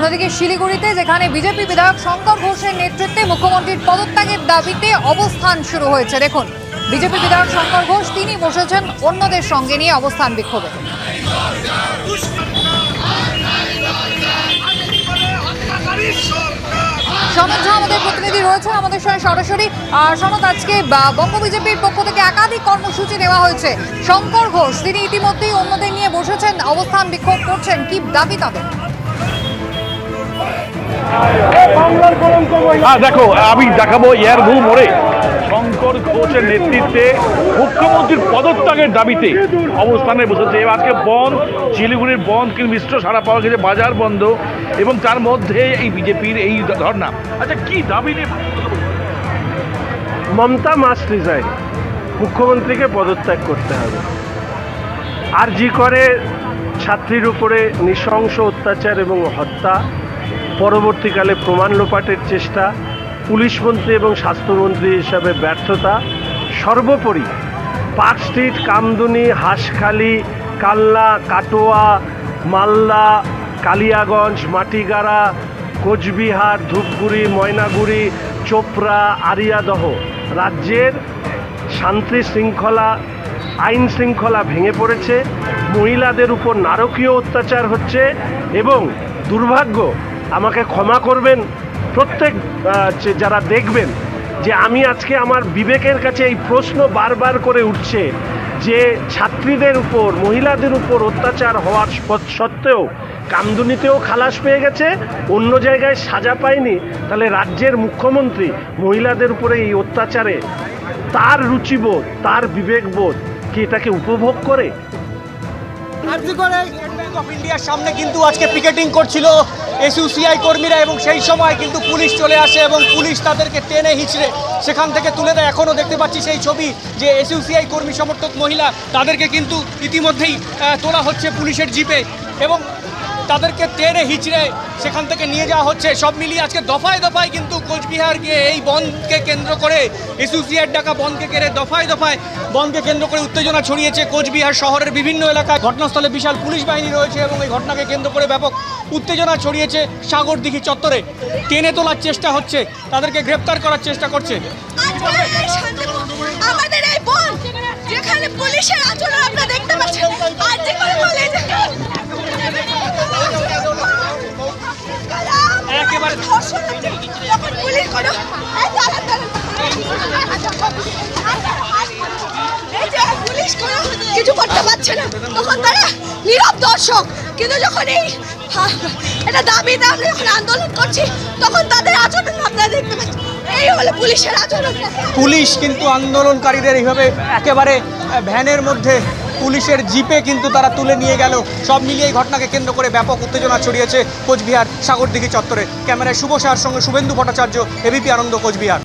অন্যদিকে শিলিগুড়িতে, যেখানে বিজেপি বিধায়ক শঙ্কর ঘোষের নেতৃত্বে মুখ্যমন্ত্রীর পদত্যাগের দাবিতে অবস্থান শুরু হয়েছে। দেখুন, বিজেপি বিধায়ক শঙ্কর ঘোষ, তিনি বসেছেন অন্যদের সঙ্গে নিয়ে অবস্থান বিক্ষোভে। সনদ ঝা আমাদের প্রতিনিধি রয়েছে আমাদের সঙ্গে সরাসরি। সনদ, আজকে বঙ্গ বিজেপির পক্ষ থেকে একাধিক কর্মসূচি নেওয়া হয়েছে। শঙ্কর ঘোষ, তিনি ইতিমধ্যেই অন্যদের নিয়ে বসেছেন, অবস্থান বিক্ষোভ করছেন। কি দাবি তাদের? হ্যাঁ দেখো, আমি দেখাবো এয়ারভূ মোড়ে। শঙ্কর ঘোষের নেতৃত্বে মুখ্যমন্ত্রীর পদত্যাগের দাবিতে অবস্থানে বসেছে। আজকে বন্ধ শিলিগুড়ির বন্ধ কিন্তু মিশ্র সারা পাওয়া গেছে, বাজার বন্ধ, এবং তার মধ্যে এই বিজেপির এই ধর্না আচ্ছা কি দাবি নিয়ে মমতা মাস্ট রিজাইন। মুখ্যমন্ত্রীকে পদত্যাগ করতে হবে। আর জি করে ছাত্রীর উপরে নৃশংস অত্যাচার এবং হত্যা পরবর্তীকালে প্রমাণ লোপাটের চেষ্টা, পুলিশ মন্ত্রী এবং স্বাস্থ্যমন্ত্রী হিসাবে ব্যর্থতা, সর্বোপরি পার্ক স্ট্রিট কামদুনি, হাঁসখালি, কাল্লা, কাটোয়া, মালদা, কালিয়াগঞ্জ, মাটিগাড়া, কোচবিহার, ধূপগুড়ি, ময়নাগুড়ি, চোপড়া, আরিয়াদহ রাজ্যের শান্তি শৃঙ্খলা, আইন শৃঙ্খলা ভেঙে পড়েছে, মহিলাদের উপর নারকীয় অত্যাচার হচ্ছে এবং দুর্ভাগ্য আমাকে ক্ষমা করবেন। প্রত্যেক যারা দেখবেন যে আমি আজকে আমার বিবেকের কাছে এই প্রশ্ন বারবার করে উঠছে যে ছাত্রীদের উপর, মহিলাদের উপর অত্যাচার হওয়ার সত্ত্বেও কামদুনিতেও খালাস পেয়ে গেছে, অন্য জায়গায় সাজা পায়নি। তাহলে রাজ্যের মুখ্যমন্ত্রী মহিলাদের উপরে এই অত্যাচারে তার রুচিবোধ, তার বিবেকবোধ কি এটাকে উপভোগ করে? অফ ইন্ডিয়ার সামনে কিন্তু আজকে পিকেটিং করছিল এসইউসিআই কর্মীরা এবং সেই সময় কিন্তু পুলিশ চলে আসে এবং পুলিশ তাদেরকে টেনে হিচড়ে সেখান থেকে তুলে দেয়। এখনও দেখতে পাচ্ছি সেই ছবি যে এসইউসিআই কর্মী সমর্থক মহিলা তাদেরকে কিন্তু ইতিমধ্যেই তোলা হচ্ছে পুলিশের জিপে এবং তাদেরকে টেনে হিচড়ে সেখান থেকে নিয়ে যাওয়া হচ্ছে। সব মিলিয়ে আজকে দফায় দফায় কিন্তু কোচবিহারকে এই বনকে কেন্দ্র করে, এসোসিয়েট ডাকা বনকে কেড়ে দফায় দফায় বনকে কেন্দ্র করে উত্তেজনা ছড়িয়েছে কোচবিহার শহরের বিভিন্ন এলাকায়। ঘটনাস্থলে বিশাল পুলিশ বাহিনী রয়েছে এবং এই ঘটনাকে কেন্দ্র করে ব্যাপক উত্তেজনা ছড়িয়েছে সাগর সাগরদিঘি চত্বরে। টেনে তোলার চেষ্টা হচ্ছে, তাদেরকে গ্রেপ্তার করার চেষ্টা করছে। আমাদের এই বন, যেখানে পুলিশের আচরণ দেখতে কিছু করতে পারছে না, তখন তারা নীরব দর্শক। কিন্তু যখন এই এটা দাবিতে আমরা যখন আন্দোলন করছি, তখন তাদের আচরণ আপনারা দেখতে পাচ্ছেন পুলিশের আচরণ। পুলিশ কিন্তু আন্দোলনকারীদের এইভাবে একেবারে ভ্যানের মধ্যে পুলিশের জিপে কিন্তু তারা তুলে নিয়ে গেল। সব মিলিয়ে এই ঘটনাকে কেন্দ্র করে ব্যাপক উত্তেজনা ছড়িয়েছে কোচবিহার সাগরদিঘি চত্বরে। ক্যামেরায় শুভ সাহার সঙ্গে শুভেন্দু ভট্টাচার্য, এবিপি আনন্দ কোচবিহার।